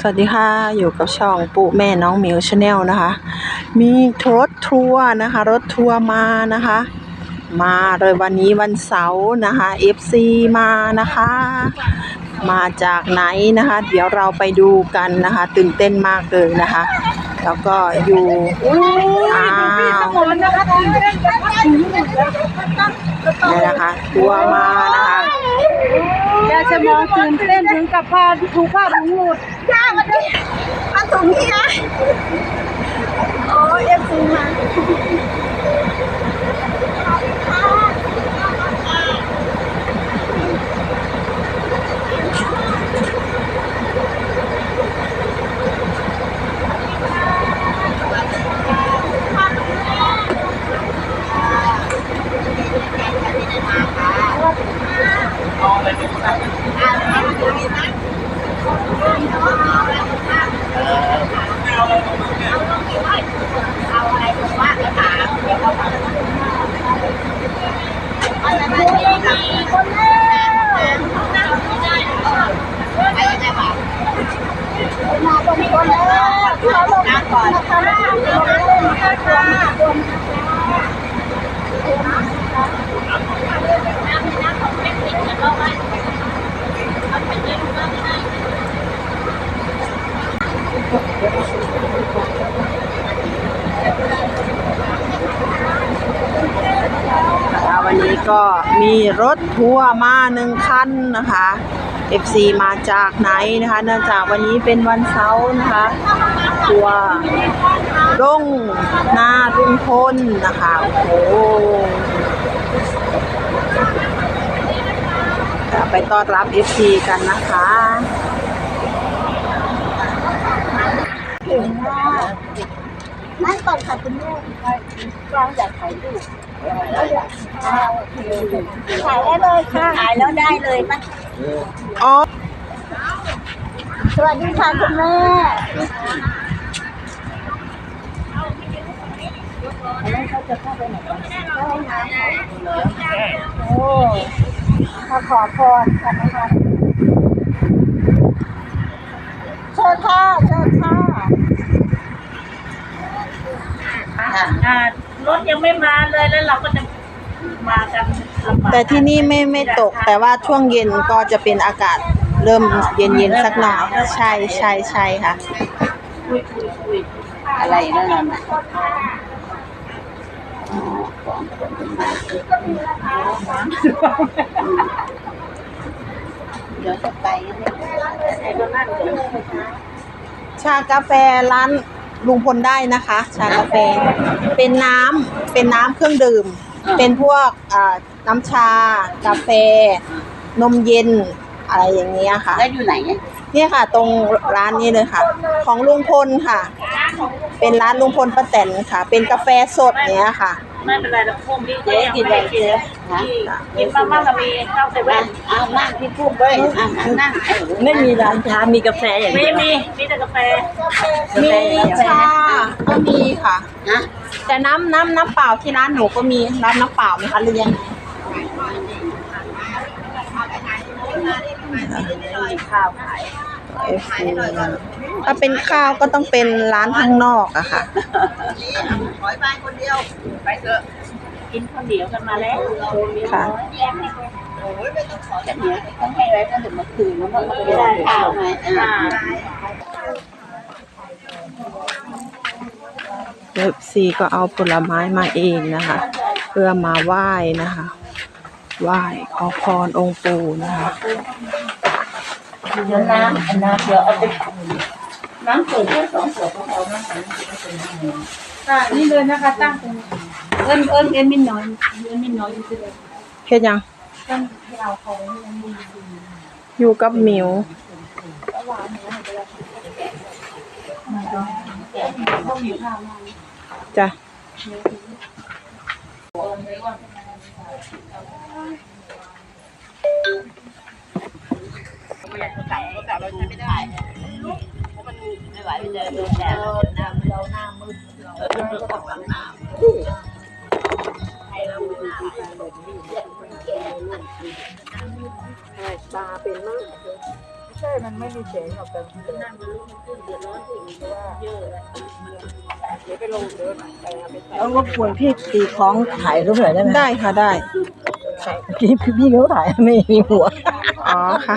สวัสดีค่ะ อยู่กับช่องปู่แม่น้องหมิวชาแนลนะคะ มีรถทัวร์นะคะ รถทัวร์มานะคะ มาเลยวันนี้วันเสาร์นะคะ FC มานะคะ มาจากไหนนะคะ เดี๋ยวเราไปดูกันนะคะ ตื่นเต้นมากเลยนะคะ แล้วก็อยู่อ้าวนี่นะคะทัวร์มานะคะยาจะมองตื่นเต้นถึงกับพาถูกผ้าถุงหลุดย่ามาดิมาตรงนี้นะโอ้เอฟซีมามาตรงคนแล้วเราลงมาก่อนนะคะลงมาเล่นนะคะค่ะวั นี้ก็มีรถทัวร์มาหนึ่งคันนะคะ FC มาจากไหนนะคะ เนื่องจากวันนี้เป็นวันเสาร์นะคะทัวร์ลงหน้าลุงพลนะคะโอ้โหค่ะไปต้อนรับ FC กันนะคะถึงว่านั่นก่อนค่ะคุณแม่วางอยากถ่ายรูป ถ่ายได้เลยค่ะถ่ายแล้วได้เลยมั้ยอ๋อ สวัสดีค่ะคุณแม่โอ้มาขอพรค่ะนะคะเชิญค่ะเชิญค่ะอ่า รถยังไม่มาเลยแล้วเราก็จะมากันลำบากแต่ที่นี่ไม่ไม่ตก แต่ว่าช่วงเย็นก็จะเป็นอากาศเริ่มเย็นเย็นๆสักหน่อยใช่ใช่ใช่ค่ะ คุยคุยคุยอะไรนั่นน่ะเดี๋ยวจะไป ไอ้ก็นั่นเดี๋ยวชากาแฟร้าน ลุงพลได้นะคะ ชากาแฟ เป็นน้ำเป็นน้ำเครื่องดื่ม เป็นพวกอ่าน้ำชากาแฟ นมเย็นอะไรอย่างเงี้ยค่ะ แล้วอยู่ไหนเนี่ยเนี่ยค่ะ ตรงร้านนี้เลยค่ะ ของลุงพลค่ะ เป็นร้านลุงพลป้าแตนค่ะ เป็นกาแฟสดเนี้ยค่ะ ไม่เป็นไรเราพุ่มที่เจ๊กินอะไรเจ๊กินมากๆเรามีข้าวเซเว่นเอานั่งที่พุ่มด้ยอะนั่งไม่มีร้านชา มีกาแฟอย่างมีเดียวมีมีแต่กาแฟมีชาก็มีค่ะนะแต่น้ำน้ำน้ำเปล่าที่ร้านหนูก็มีร้านน้ำเปล่าไหมคะหรือยังไงข้าวขายเอฟซี ถ้าเป็นข้าวก็ต้องเป็นร้านข้างนอกอะค่ะ ขอยไปคนเดียว ไปเถอะ กินข้าวเหนียวกันมาแล้วค่ะ โอ้ยไม่ต้องขอจากเนี้ยต้องให้ไว้ก็ถึงเมื่อคืนแล้วมันก็ไม่ได้ข้าวไงอ่าเอฟซีก็เอาผลไม้มาเองนะคะ เพื่อมาไหว้นะคะไหว้ขอพรองค์ปู่นะคะ เดี๋ยวน้ำอันน้ำเดี๋ยวเอาไป น้ำเปิดแค่สองขวดก็พอๆนะอ่านี่เลยนะคะ ตั้งตรงนี้เอิ้นเอิ้นเอ็นมินน้อยเอ็นมินน้อยอยู่ที่เลยเฮ็ดยังตั้งที่เราเขายังมีอยู่กับหมิวต้องมีข้าวมาจ้ะไม่ได้ หวไปเจอโดนแดดหน้าเราหน้ามืดเราต้องล้างน้ำตาเป็นมากใช่ มันไม่มีแสงหรอกแต่มันเดือดนั่งบนลูกมันขึ้นเดือดร้อนถึงเพราะว่าเยอะเลยเดี๋ยวไปลงเดินไปเอาไปใส่แล้วรบกวนพี่ตีคล้องถ่ายรูปหน่อยได้ไหมได้ค่ะได้พี่พี่เขาถ่ายไม่มีหัว อ๋อค่ะ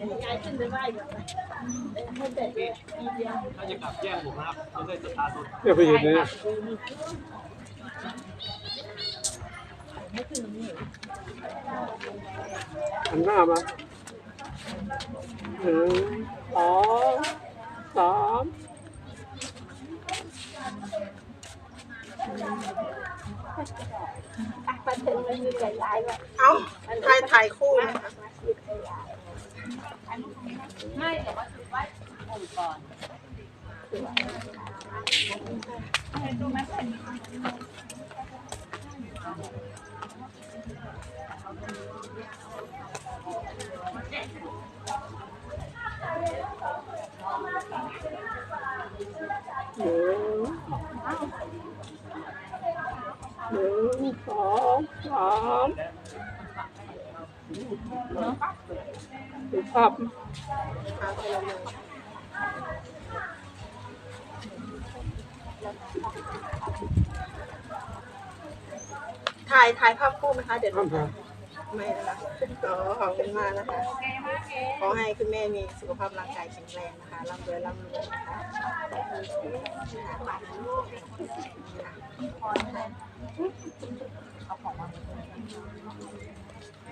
ถ้าจะกลับแย่งผมนะครับไม่ใช่สตาร์ทรถเนี่ยไปเห็นเนี่ยหันหน้ามาหนึ่งสองสามเอ้าถ่ายถ่ายคู่นะคะ ไม่แต่ว่าถือว่าผมก่อนหนึ่งหนึ่งสองสาม ดูภาพถ่ายถ่ายภาพคู่ไหมคะ เดี๋ยวข้ามทางไม่นะคะอ๋อขอบคุณมากนะคะ ขอให้คุณแม่มีสุขภาพร่างกายแข็งแรงนะคะร่ำรวยร่ำรวยนะคะ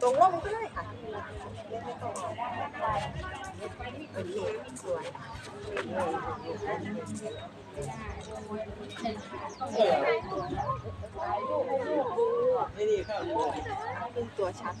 ตรงร่มก็ได้ค่ะไม่ต้องออกโอเคสวยเป็นตัวชัด